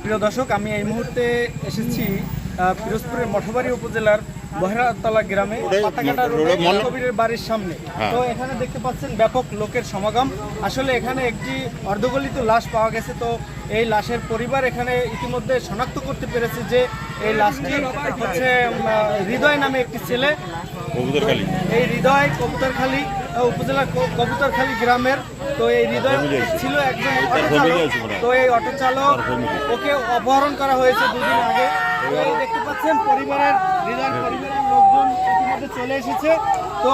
প্রিয় দর্শক আমি এই মুহূর্তে এসেছি পিরোজপুরের মঠবাড়ি উপজেলার বহেরাতলা গ্রামে পাতাকাটা রোডে কবিরের বাড়ির সামনে। তো এখানে দেখতে পাচ্ছেন ব্যাপক লোকের সমাগম। আসলে এখানে একটি অর্ধগলিত লাশ পাওয়া গেছে। তো এই লাশের পরিবার এখানে ইতিমধ্যে শনাক্ত করতে পেরেছে যে এই লাশটি হচ্ছে হৃদয় নামে একটি ছেলে। এই হৃদয় কবুতরখালী। উপজেলার কবুতরখালী গ্রামের তো এই হৃদয় ছিল একজন। তো এই অটো চালক ওকে অপহরণ করা হয়েছে দুদিন আগে। দেখতে পাচ্ছেন পরিবারের হৃদয় পরিবারের লোকজন ইতিমধ্যে চলে এসেছে। তো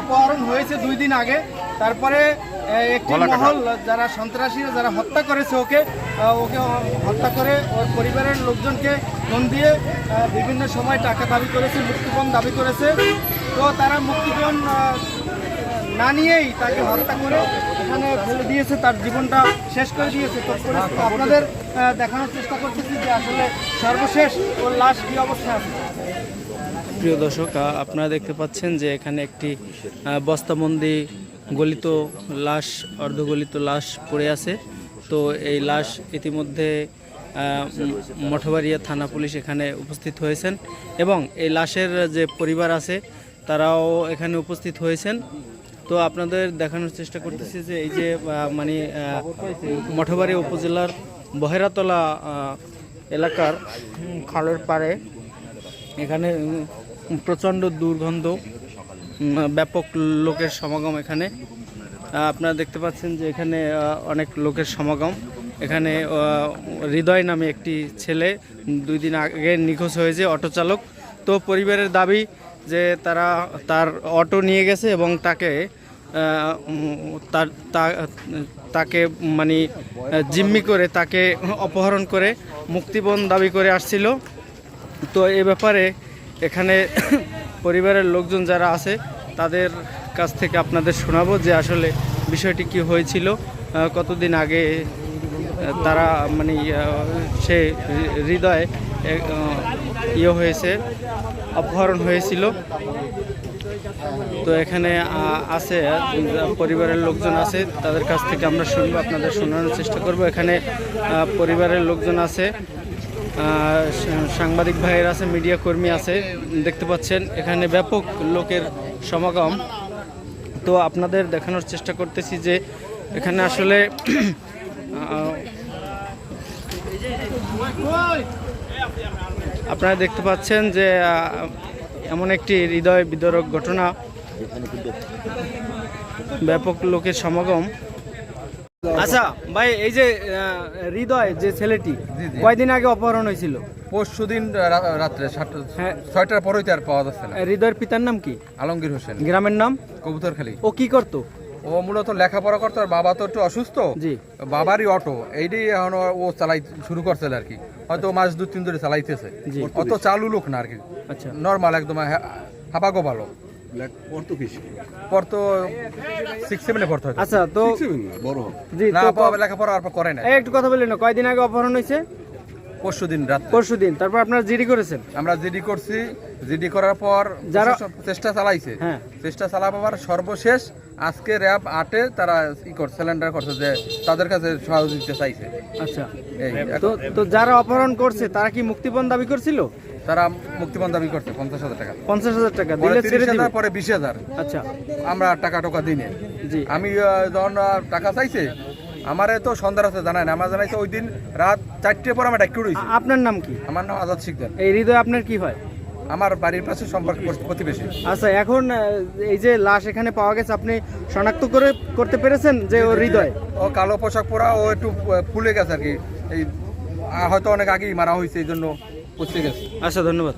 অপহরণ হয়েছে দুই দিন আগে। তারপরে একটি মহল যারা সন্ত্রাসীরা যারা হত্যা করেছে ওকে ওকে হত্যা করে ওর পরিবারের লোকজনকে ফোন দিয়ে বিভিন্ন সময় টাকা দাবি করেছে মুক্তিপণ দাবি করেছে। তো তারা মুক্তিপণ না নিয়েই তাকে হত্যা করে এখানে ফেলে দিয়েছে, তার জীবনটা শেষ করে দিয়েছে। তো পরিস্থিতি আপনাদের দেখানোর চেষ্টা করতেছি যে আসলে সর্বশেষ ওর লাশ কি অবস্থায় আছে। প্রিয় দর্শক আপনারা দেখতে পাচ্ছেন যে এখানে একটি বস্তাবন্দি গলিত লাশ, অর্ধগলিত লাশ পড়ে আছে। তো এই লাশ ইতিমধ্যে মঠবাড়িয়া থানা পুলিশ এখানে উপস্থিত হয়েছেন এবং এই লাশের যে পরিবার আছে, তারাও এখানে উপস্থিত হয়েছেন। তো আপনাদের দেখানোর চেষ্টা করতেছি যে এই যে মানে মঠবাড়ি উপজেলার বহেরাতলা এলাকার খালের পাড়ে এখানে প্রচণ্ড দুর্গন্ধ ব্যাপক লোকের সমাগম এখানে। আপনারা দেখতে পাচ্ছেন যে এখানে অনেক লোকের সমাগম। এখানে হৃদয় নামে একটি ছেলে দুই দিন আগে নিখোঁজ হয়েছে অটো চালক। তো পরিবারের দাবি যে তারা তার অটো নিয়ে গেছে এবং তাকে তার তাকে মানে জিম্মি করে তাকে অপহরণ করে মুক্তিপণ দাবি করে আসছিল। তো এ ব্যাপারে এখানে পরিবারের লোকজন যারা আছে, তাদের কাছ থেকে আপনাদের শোনাবো যে আসলে বিষয়টি কি হয়েছিল কতদিন আগে তারা মানে সে হৃদয় ইয়ে হয়েছে, অপহরণ হয়েছিল। তো এখানে আছে পরিবারের লোকজন আছে, তাদের কাছ থেকে আমরা শুনব, আপনাদের শোনানোর চেষ্টা করব। এখানে পরিবারের লোকজন আছে সাংবাদিক ভাইয়ের আছে, মিডিয়া কর্মী আছে, দেখতে পাচ্ছেন, এখানে ব্যাপক লোকের সমাগম। তো আপনাদের দেখানোর চেষ্টা করতেছি যে, এখানে আসলে আপনারা দেখতে পাচ্ছেন যে এমন একটি হৃদয় বিদরক ঘটনা। ব্যাপক লোকের সমাগম। আচ্ছা ভাই এই যে হৃদয় যে ছেলেটি কয়দিন আগে অপহরণ হয়েছিল? পরশু দিন রাত্রে হ্যাঁ। ছয়টার পরেই তার পাওয়া যাচ্ছে না। হৃদয়ের পিতার নাম কি? আলমগীর হোসেন। গ্রামের নাম? কবুতরখালী। ও কি করতো? ও মূলত লেখাপড়া করতো আর বাবা তো একটু অসুস্থ। জি। বাবারই অটো এইটাই এখন ও- চালাই শুরু করছে আর কি। হয়তো মাস দু তিন ধরে চালাইতেছে। অত চালু লোক না আর কি। আচ্ছা। নর্মাল একদম হা- হাবাগো ভালো। আচ্ছা তো জি না লেখাপড়া আর করে না একটু কথা বলি না কয়দিন আগে অপহরণ হয়েছে? পরশু দিন রাত্রে। পরশু দিন তারপর আপনারা জিডি করেছেন? আমরা জিডি করছি। জিডি করার পর যারা- চেষ্টা চালাইছে। হ্যাঁ। চেষ্টা চালাবার সর্বশেষ আজকে র্যাব আটে তারা ই করছে সিলিন্ডার করছে যে তাদের কাছে সহযোগিতা চাইছে। আচ্ছা। তো তো যারা অপহরণ করছে তারা কি মুক্তিপণ দাবি করছিল? তারা মুক্তিপণ দাবি করছে পঞ্চাশ হাজার টাকা। পঞ্চাশ হাজার টাকা। দিলে ছেড়ে দিবে। পরে বিশ হাজার। আচ্া আমরা টাকা টাকা দিনে। জি। আমি যখন টাকা চাইছে আমারে তো সন্ধ্যা রাতে জানায় না। আমার জানাইছে ওই দিন রাত চারটে পর আমার রয়েছে আপনার নাম কি? আমার নাম আজাদ শিকদার। এই হৃদয় আপনার কি হয়? আমার বাড়ির পাশে সম্পর্ক প্রতিবেশী। আচ্ছা এখন এই যে লাশ এখানে পাওয়া গেছে আপনি শনাক্ত করে করতে পেরেছেন যে ও হৃদয়? ও কালো পোশাক পরা ও একটু ফুলে গেছে আর কি। এই হয়তো অনেক আগেই মারা হয়েছে এই জন্য পচে গেছে। আচ্ছা ধন্যবাদ।